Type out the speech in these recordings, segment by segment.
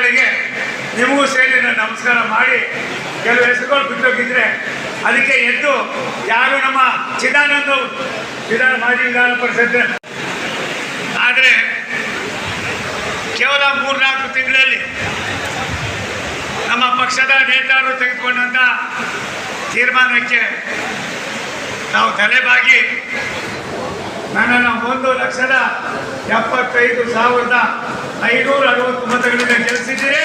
ಹೆಸರುಗಳಿಗೆ ನಿಮಗೂ ಸೇರಿ ನಾನು ನಮಸ್ಕಾರ ಮಾಡಿ ಕೆಲವು ಹೆಸರುಗಳು ಬಿಟ್ಟೋಗಿದ್ರೆ ಅದಕ್ಕೆ ಎದ್ದು ಯಾರು ನಮ್ಮ ಚಿದಾನಂದ ವಿಧಾನ ಮಾಜಿ ವಿಧಾನ ಪರಿಷತ್. ಆದರೆ ಕೇವಲ ಮೂರ್ನಾಲ್ಕು ತಿಂಗಳಲ್ಲಿ ನಮ್ಮ ಪಕ್ಷದ ನೇತಾರರು ತೆಗೆದುಕೊಂಡಂಥ ತೀರ್ಮಾನಕ್ಕೆ ನಾವು ತಲೆಬಾಗಿ ನನ್ನನ್ನು ಒಂದು ಲಕ್ಷದ ಎಪ್ಪತ್ತೈದು ಸಾವಿರದ ಐನೂರ ಅರವತ್ತು ಮತಗಳಿಂದ ಗೆಲ್ಲಿಸಿದ್ದೀರಿ.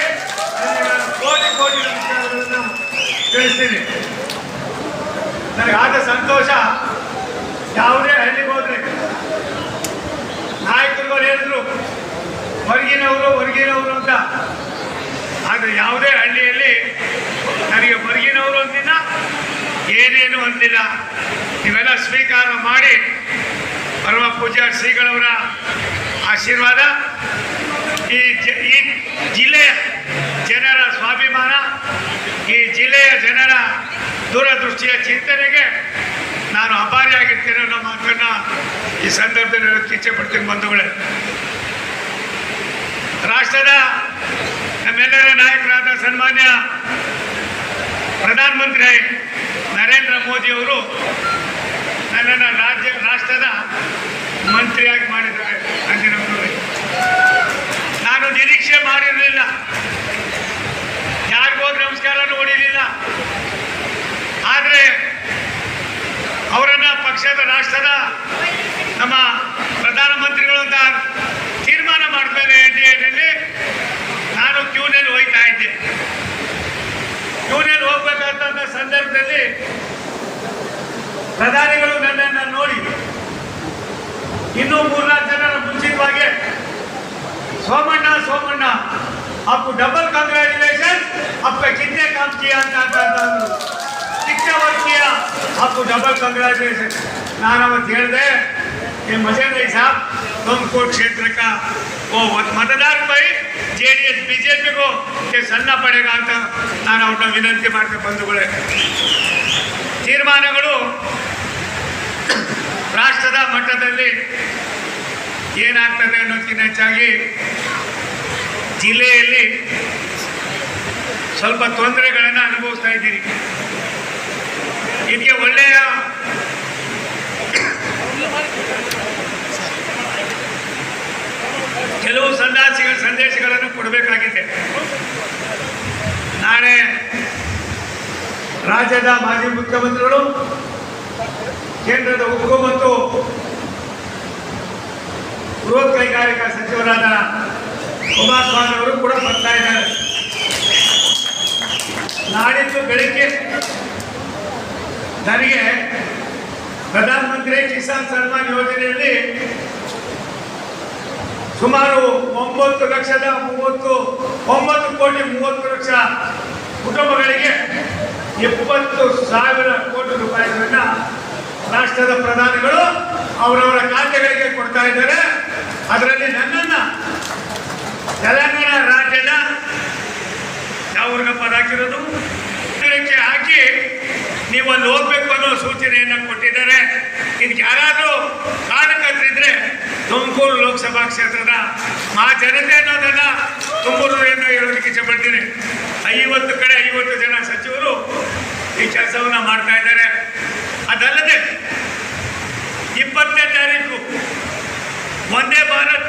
ಕೋಟಿ ಕೋಟಿ ನಮಸ್ಕಾರಗಳನ್ನು ತಿಳಿಸ್ತೀನಿ. ನನಗಾದ ಸಂತೋಷ ಯಾವುದೇ ಹಳ್ಳಿಗೆ ಹೋದ್ರೆ. ನಾಯಕರುಗಳು ಹೇಳಿದ್ರು, ಹೊರಗಿನವರು ಹೊರಗಿನವರು ಅಂತ. ಆದರೆ ಯಾವುದೇ ಹಳ್ಳಿಯಲ್ಲಿ ನನಗೆ ಹೊರಗಿನವರು ಅಂದಿಲ್ಲ, ಏನೇನು ಅಂದಿಲ್ಲ. ಇವೆಲ್ಲ ಸ್ವೀಕಾರ ಮಾಡಿ ಪರಮ ಪೂಜ್ಯ ಶ್ರೀಗಳವರ ಆಶೀರ್ವಾದ. ಈ ಈ ಜಿಲ್ಲೆಯ ಜನರ ಸ್ವಾಭಿಮಾನ, ಈ ಜಿಲ್ಲೆಯ ಜನರ ದೂರದೃಷ್ಟಿಯ ಚಿಂತನೆಗೆ ನಾನು ಅಪಾರಿಯಾಗಿರ್ತೇನೆ ಅನ್ನೋ ಮಾತನ್ನು ಈ ಸಂದರ್ಭದಲ್ಲಿ ಇಚ್ಛೆ ಪಡ್ತೀನಿ ಬಂಧುಗಳೇ. ರಾಷ್ಟ್ರದ ನಮ್ಮೆಲ್ಲರ ನಾಯಕರಾದ ಸನ್ಮಾನ್ಯ ಪ್ರಧಾನಮಂತ್ರಿ ನರೇಂದ್ರ ಮೋದಿಯವರು ನನ್ನನ್ನು ರಾಜ್ಯ ರಾಷ್ಟ್ರದ ಮಂತ್ರಿಯಾಗಿ ಮಾಡಿದ್ದಾರೆ ಅಂದಿನವರು ನಾನು ನಿರೀಕ್ಷೆ ಮಾಡಿರಲಿಲ್ಲ. ಯಾರಿಗೋ ನಮಸ್ಕಾರ ಹೊಡಿಲಿಲ್ಲ ಆದರೆ ಅವರನ್ನ ಪಕ್ಷದ ರಾಷ್ಟ್ರದ ನಮ್ಮ ಪ್ರಧಾನಮಂತ್ರಿಗಳು ಅಂತ ತೀರ್ಮಾನ ಮಾಡ್ತಾರೆ ಎನ್ ಡಿ ಎನಲ್ಲಿ ನಾನು ಕ್ಯೂನಲ್ಲಿ ಹೋಗ್ತಾ ಇದ್ದೆ ಕ್ಯೂನಲ್ಲಿ ಹೋಗ್ಬೇಕಾದಂಥ ಸಂದರ್ಭದಲ್ಲಿ ಪ್ರಧಾನಿಗಳು ನನ್ನನ್ನು ನೋಡಿ ಇನ್ನೂ ಮೂರ್ನಾಲ್ಕು ಜನರ ಮುಂಚಿತವಾಗಿ ಸೋಮಣ್ಣ ಸೋಮಣ್ಣ आपको डबल कंग्रेचुलेशन आपका कितने काम किया ಅಂತ ಅಂತ ಅಂದ್ರು. कितने वर्क किया आपको डबल कंग्रेचुलेशन ನಾನು ಅವತ್ತು ಹೇಳಿದೆ ये मजे नहीं साहब तुमको क्षेत्र का वो मतदार भाई J D S B J ಪಿಗೂ ಸಣ್ಣ ಪಡೆಗ ಅಂತ ನಾನು ಅವ್ರನ್ನ ವಿನಂತಿ ಮಾಡ್ತೀನಿ ಬಂಧುಗಳೇ ತೀರ್ಮಾನಗಳು ರಾಷ್ಟ್ರದ ಮಟ್ಟದಲ್ಲಿ ಏನಾಗ್ತದೆ ಅನ್ನೋದಕ್ಕಿಂತ ಹೆಚ್ಚಾಗಿ ಜಿಲ್ಲೆಯಲ್ಲಿ ಸ್ವಲ್ಪ ತೊಂದರೆಗಳನ್ನು ಅನುಭವಿಸ್ತಾ ಇದ್ದೀರಿ. ಇದಕ್ಕೆ ಒಳ್ಳೆಯ ಕೆಲವು ಸಂದಾಸಿಗಳ ಸಂದೇಶಗಳನ್ನು ಕೊಡಬೇಕಾಗಿದೆ. ನಾಳೆ ರಾಜ್ಯದ ಮಾಜಿ ಮುಖ್ಯಮಂತ್ರಿಗಳು ಕೇಂದ್ರದ ಉಕ್ಕು ಕೈಗಾರಿಕಾ ಸಚಿವರಾದ ಕುಮಾರಸ್ವಾಮಿ ಅವರು ಕೂಡ ಬರ್ತಾ ಇದ್ದಾರೆ. ನಾಡಿದ್ದು ಬೆಳಿಗ್ಗೆ ನನಗೆ ಪ್ರಧಾನಮಂತ್ರಿ ಕಿಸಾನ್ ಸನ್ಮಾನ್ ಯೋಜನೆಯಲ್ಲಿ ಸುಮಾರು ಒಂಬತ್ತು ಲಕ್ಷದ ಮೂವತ್ತು, ಒಂಬತ್ತು ಕೋಟಿ ಮೂವತ್ತು ಲಕ್ಷ ಕುಟುಂಬಗಳಿಗೆ ಇಪ್ಪತ್ತು ಸಾವಿರ ಕೋಟಿ ರೂಪಾಯಿಗಳನ್ನ ರಾಷ್ಟ್ರದ ಪ್ರಧಾನಿಗಳು ಅವರವರ ಖಾತೆಗಳಿಗೆ ಕೊಡ್ತಾ ಇದ್ದಾರೆ. ಅದರಲ್ಲಿ ನನ್ನನ್ನ ತೆಲಂಗಾಣ ರಾಜ್ಯದ ಯಾವ ಪದ ಹಾಕಿರೋದು ಇದಕ್ಕೆ ಹಾಕಿ ನೀವು ಅಲ್ಲಿ ಹೋಗ್ಬೇಕು ಅನ್ನೋ ಸೂಚನೆಯನ್ನು ಕೊಟ್ಟಿದ್ದಾರೆ. ಇದಕ್ಕೆ ಯಾರಾದರೂ ಕಾರಣಕರ್ತರಿದ್ರೆ ತುಮಕೂರು ಲೋಕಸಭಾ ಕ್ಷೇತ್ರದ ಮಾ ಜನತೆ ಅನ್ನೋದನ್ನ ತುಮಕೂರಿನ ಹೇಳೋದಕ್ಕೆ ಇಷ್ಟಪಡ್ತೀನಿ ಐವತ್ತು ಕಡೆ ಐವತ್ತು ಜನ ಸಚಿವರು ಈ ಕೆಲಸವನ್ನ ಮಾಡ್ತಾ ಇದ್ದಾರೆ. ಅದಲ್ಲದೆ વંદે ભારત